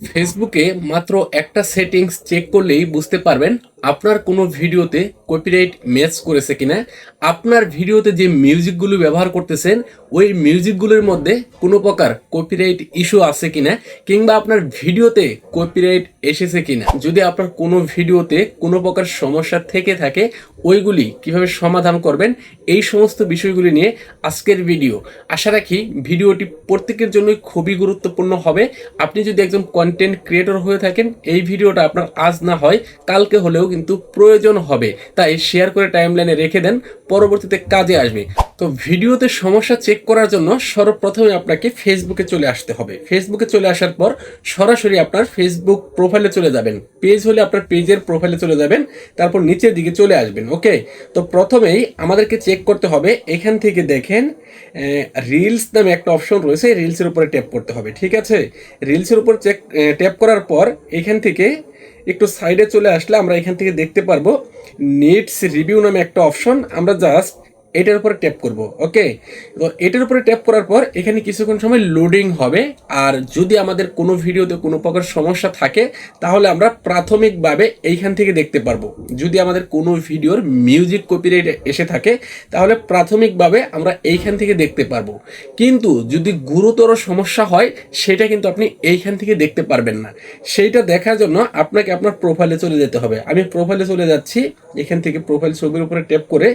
ফেসবুকে মাত্র একটা সেটিংস চেক করলেই বুঝতে পারবেন আপনার কোনো ভিডিওতে কপিরাইট ম্যাচ করেছে কিনা, আপনার ভিডিওতে যে মিউজিকগুলো ব্যবহার করতেছেন, ওই মিউজিকগুলোর মধ্যে কোনো প্রকার কপিরাইট ইস্যু আছে কিনা, কিংবা আপনার ভিডিওতে কপিরাইট এসেছে কিনা, যদি আপনার কোনো ভিডিওতে কোনো প্রকার সমস্যা থেকে থাকে, ওইগুলি কীভাবে সমাধান করবেন, এই সমস্ত বিষয়গুলি নিয়ে আজকের ভিডিও আশা রাখি ভিডিওটি প্রত্যেকের জন্যই খুবই গুরুত্বপূর্ণ হবে। আপনি যদি একজন কন্টেন্ট ক্রিয়েটর হয়ে থাকেন, এই ভিডিওটা আপনার আজ না হয়, কালকে হলেও কিন্তু প্রয়োজন হবে। তাই শেয়ার করে টাইমলাইনে রেখে দেন, পরবর্তীতে কাজে আসবে। তো ভিডিওতে সমস্যা চেক করার জন্য সর্বপ্রথমে আপনাকে ফেসবুকে চলে আসতে হবে। ফেসবুকে চলে আসার পর সরাসরি আপনার ফেসবুক প্রোফাইলে চলে যাবেন। পেজ হলে আপনার পেজের প্রোফাইলে চলে যাবেন, তারপর নিচের দিকে চলে আসবেন ওকে তো প্রথমেই আমাদেরকে চেক করতে হবে। এখান থেকে দেখেন রিলস নামে একটা অপশন রয়েছে রিলসের উপরে ট্যাপ করতে হবে, ঠিক আছে? রিলসের উপর চেক ট্যাপ করার পর এখান থেকে একটু সাইডে চলে আসলে আমরা এখান থেকে দেখতে পারব নেটস রিভিউ নামে একটা অপশন আমরা জাস্ট এটার উপরে ট্যাপ করব ওকে তো এটার উপরে ট্যাপ করার পর এখানে কিছুক্ষণ সময় লোডিং হবে। আর যদি আমাদের কোনো ভিডিওতে কোনো প্রকার সমস্যা থাকে, তাহলে আমরা প্রাথমিকভাবে এইখান থেকে দেখতে পারব। যদি আমাদের কোনো ভিডিওর মিউজিক কপিরাইট এসে থাকে, তাহলে প্রাথমিকভাবে আমরা এইখান থেকে দেখতে পারব। কিন্তু যদি গুরুতর সমস্যা হয়, সেটা কিন্তু আপনি এইখান থেকে দেখতে পারবেন না। সেইটা দেখার জন্য আপনাকে আপনার প্রোফাইলে চলে যেতে হবে। আমি প্রোফাইলে চলে যাচ্ছি, এখান থেকে প্রোফাইল ছবির উপরে ট্যাপ করে।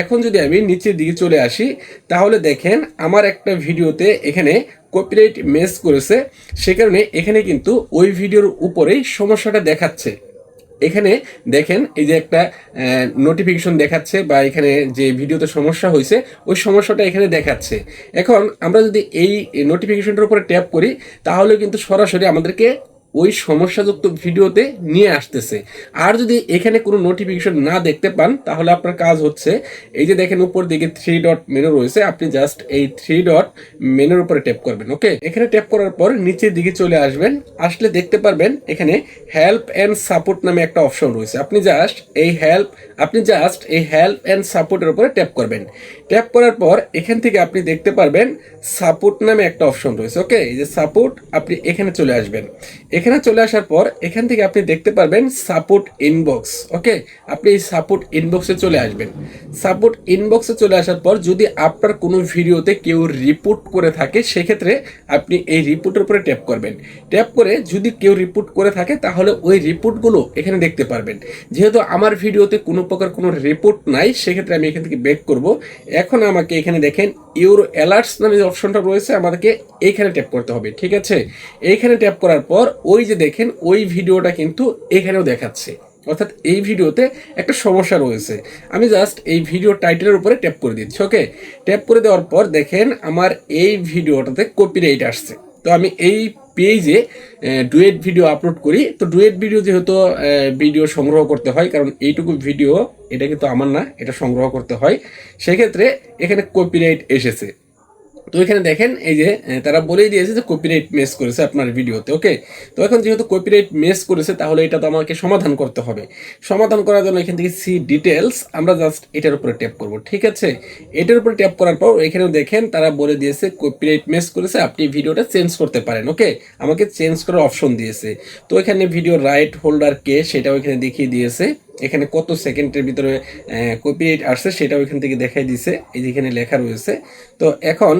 এখন যদি আমি নিচের দিকে চলে আসি। তাহলে দেখেন, আমার একটা ভিডিওতে এখানে কপিরাইট মেস করেছে। সে কারণে এখানে কিন্তু ওই ভিডিওর উপরেই সমস্যাটা দেখাচ্ছে। এখানে দেখেন, এই যে একটা নোটিফিকেশন দেখাচ্ছে বা এখানে যে ভিডিওতে সমস্যা হয়েছে, ওই সমস্যাটা এখানে দেখাচ্ছে। এখন আমরা যদি এই নোটিফিকেশনটার উপরে ট্যাপ করি, তাহলে কিন্তু সরাসরি আমাদেরকে ওই সমস্যাযুক্ত ভিডিওতে নিয়ে আসতেছে। আর যদি এখানে কোনো নোটিফিকেশন না দেখতে পান, তাহলে আপনার কাজ হচ্ছে, এই যে দেখেন উপর দিকে থ্রি ডট মেনু রয়েছে, আপনি জাস্ট এই থ্রি ডট মেনুর উপরে ট্যাপ করবেন ওকে এখানে ট্যাপ করার পর নিচের দিকে চলে আসবেন, আসলে দেখতে পারবেন এখানে হেল্প অ্যান্ড সাপোর্ট নামে একটা অপশন রয়েছে। আপনি জাস্ট এই হেল্প আপনি জাস্ট এই হেল্প অ্যান্ড সাপোর্টের উপরে ট্যাপ করবেন। ট্যাপ করার পর এখান থেকে আপনি দেখতে পারবেন সাপোর্ট নামে একটা অপশন রয়েছে ওকে এই যে সাপোর্ট আপনি এখানে চলে আসবেন। এখানে চলে আসার পর এখান থেকে আপনি দেখতে পারবেন সাপোর্ট ইনবক্স ওকে আপনি এই সাপোর্ট ইনবক্সে চলে আসবেন। সাপোর্ট ইনবক্সে চলে আসার পর যদি আপনার কোনো ভিডিওতে কেউ রিপোর্ট করে থাকে, সেক্ষেত্রে আপনি এই রিপোর্টের উপরে ট্যাপ করবেন। ট্যাপ করে যদি কেউ রিপোর্ট করে থাকে, তাহলে ওই রিপোর্টগুলো এখানে দেখতে পারবেন। যেহেতু আমার ভিডিওতে কোনো প্রকার কোনো রিপোর্ট নাই, সেক্ষেত্রে আমি এখান থেকে বেক করব। এখন আমাকে এখানে দেখেন ইউরো অ্যালার্টস নামে যে অপশনটা রয়েছে, আমাদেরকে এইখানে ট্যাপ করতে হবে, ঠিক আছে? এইখানে ট্যাপ করার পর ওই যে দেখেন, ওই ভিডিওটা কিন্তু এখানেও দেখাচ্ছে। অর্থাৎ এই ভিডিওতে একটা সমস্যা রয়েছে। আমি জাস্ট এই ভিডিও টাইটেলের উপরে ট্যাপ করে দিচ্ছি ওকে ট্যাপ করে দেওয়ার পর দেখেন, আমার এই ভিডিওটাতে কপিরাইট আসছে। তো আমি এই পেজে ডুয়েট ভিডিও আপলোড করি। তো ডুয়েট ভিডিও যেহেতু ভিডিও সংগ্রহ করতে হয়, কারণ এইটুকু ভিডিও এটা কিন্তু আমার না, এটা সংগ্রহ করতে হয়। সেক্ষেত্রে এখানে কপিরাইট এসেছে। তো এখানে দেখেন, এই যে তারা বলেই দিয়েছে যে কপিরাইট মেস করেছে আপনার ভিডিওতে, ওকে? তো এখন যেহেতু কপিরাইট মেস করেছে, তাহলে এটা তো আমাকে সমাধান করতে হবে। সমাধান করার জন্য এখান থেকে সি ডিটেলস আমরা জাস্ট এটার উপরে ট্যাপ করব, ঠিক আছে? এটার উপরে ট্যাপ করার পর এখানেও দেখেন, তারা বলে দিয়েছে কপিরাইট মেস করেছে, আপনি ভিডিওটা চেঞ্জ করতে পারেন, ওকে? আমাকে চেঞ্জ করার অপশন দিয়েছে। তো এখানে ভিডিও রাইট হোল্ডার কে সেটাও এখানে দেখিয়ে দিয়েছে। এখানে কত সেকেন্ডের ভিতরে কপিরাইট আসছে সেটাও এখান থেকে দেখাই দিছে, এই যে এখানে লেখা রয়েছে। তো এখন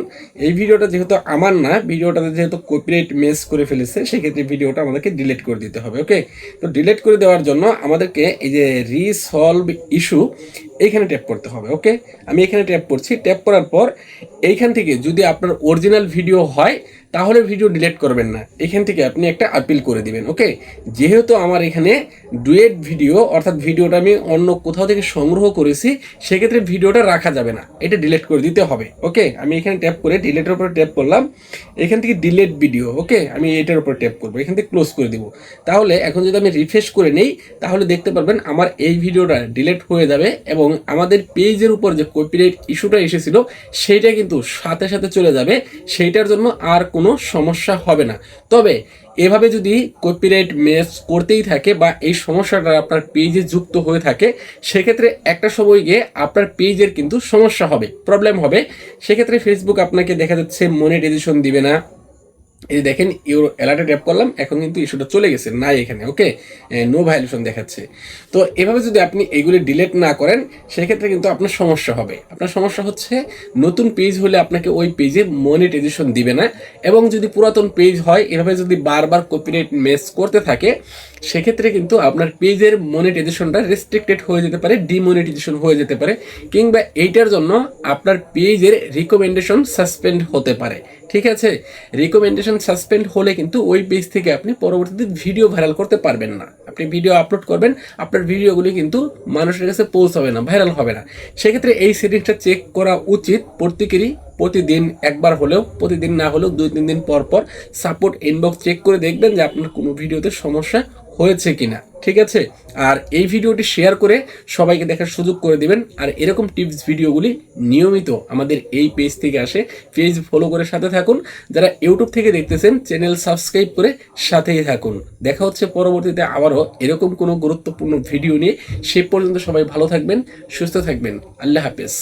এই ভিডিওটা যেহেতু আমার না, ভিডিওটাতে যেহেতু কপিরাইট মেস করে ফেলেছে, সেক্ষেত্রে ভিডিওটা আমাদেরকে ডিলিট করে দিতে হবে ওকে তো ডিলিট করে দেওয়ার জন্য আমাদেরকে এই যে রিসলভ ইস্যু এইখানে ট্যাপ করতে হবে ওকে আমি এখানে ট্যাপ করছি ট্যাপ করার পর এইখান থেকে যদি আপনার অরিজিনাল ভিডিও হয় তাহলে ভিডিও ডিলেট করবেন না। এখান থেকে আপনি একটা আপিল করে দিবেন ওকে যেহেতু আমার এখানে ডুয়েট ভিডিও অর্থাৎ ভিডিওটা আমি অন্য কোথাও থেকে সংগ্রহ করেছি, সেক্ষেত্রে ভিডিওটা রাখা যাবে না। এটা ডিলেট করে দিতে হবে ওকে আমি এখানে ট্যাপ করে ডিলেটের উপরে ট্যাপ করলাম। এখান থেকে ডিলেট ভিডিও ওকে আমি এটার উপর ট্যাপ করব, এখান থেকে ক্লোজ করে দিব। তাহলে এখন যদি আমি রিফ্রেশ করে নেই, তাহলে দেখতে পারবেন আমার এই ভিডিওটা ডিলেট হয়ে যাবে এবং আমাদের পেজের উপর যে কপিরাইট ইস্যুটা এসেছিল, সেইটা কিন্তু সাথে সাথে চলে যাবে। সেইটার জন্য আর কোনো সমস্যা হবে না। তবে এভাবে যদি কপিরাইট মেস করতেই থাকে বা এই সমস্যাটা আপনার পেজে যুক্ত হয়ে থাকে, সেক্ষেত্রে একটা সময় গিয়ে আপনার পেজের কিন্তু সমস্যা হবে প্রবলেম হবে। সেক্ষেত্রে ফেসবুক আপনাকে দেখা যাচ্ছে মনিটাইজেশন দিবে না। এই দেখেন ইউরো অ্যালার্টে ট্যাপ করলাম, এখন কিন্তু ইস্যুটা চলে গেছে, নাই এখানে ওকে নো ভাইলেশন দেখাচ্ছে। তো এভাবে যদি আপনি এগুলি ডিলেট না করেন, সেক্ষেত্রে কিন্তু আপনার সমস্যা হবে। আপনার সমস্যা হচ্ছে, নতুন পেজ হলে আপনাকে ওই পেজে মনিটাইজেশন দিবে না, এবং যদি পুরাতন পেজ হয়, এভাবে যদি বারবার কপিরাইট মেস করতে থাকে, সেক্ষেত্রে কিন্তু আপনার পেজের মনিটাইজেশনটা রেস্ট্রিক্টেড হয়ে যেতে পারে ডিমনিটাইজেশন হয়ে যেতে পারে, কিংবা এইটার জন্য আপনার পেজের রিকমেন্ডেশন সাসপেন্ড হতে পারে। ঠিক আছে? রিকমেন্ডেশন সাসপেন্ড হলে কিন্তু ওই পেজ থেকে আপনি পরবর্তীতে ভিডিও ভাইরাল করতে পারবেন না। আপনি ভিডিও আপলোড করবেন, আপনার ভিডিওগুলি কিন্তু মানুষের কাছে পৌঁছাবে না ভাইরাল হবে না। সেক্ষেত্রে এই সেটিংসটা চেক করা উচিত প্রত্যেকেরই। প্রতিদিন একবার হলেও, প্রতিদিন না হলেও দুই তিন দিন পর পর সাপোর্ট ইনবক্স চেক করে দেখবেন যে আপনার কোনো ভিডিওতে সমস্যা হয়েছে কিনা, ঠিক আছে? আর এই ভিডিওটি শেয়ার করে সবাইকে দেখার সুযোগ করে দিবেন। আর এরকম টিপস ভিডিওগুলি নিয়মিত আমাদের এই পেজ থেকে আসে। পেজ ফলো করে সাথে থাকুন। যারা ইউটিউব থেকে দেখতেছেন চ্যানেল সাবস্ক্রাইব করে সাথেই থাকুন। দেখা হচ্ছে পরবর্তীতে আবারও এরকম কোনো গুরুত্বপূর্ণ ভিডিও নিয়ে। সে পর্যন্ত সবাই ভালো থাকবেন, সুস্থ থাকবেন। আল্লাহ হাফেজ।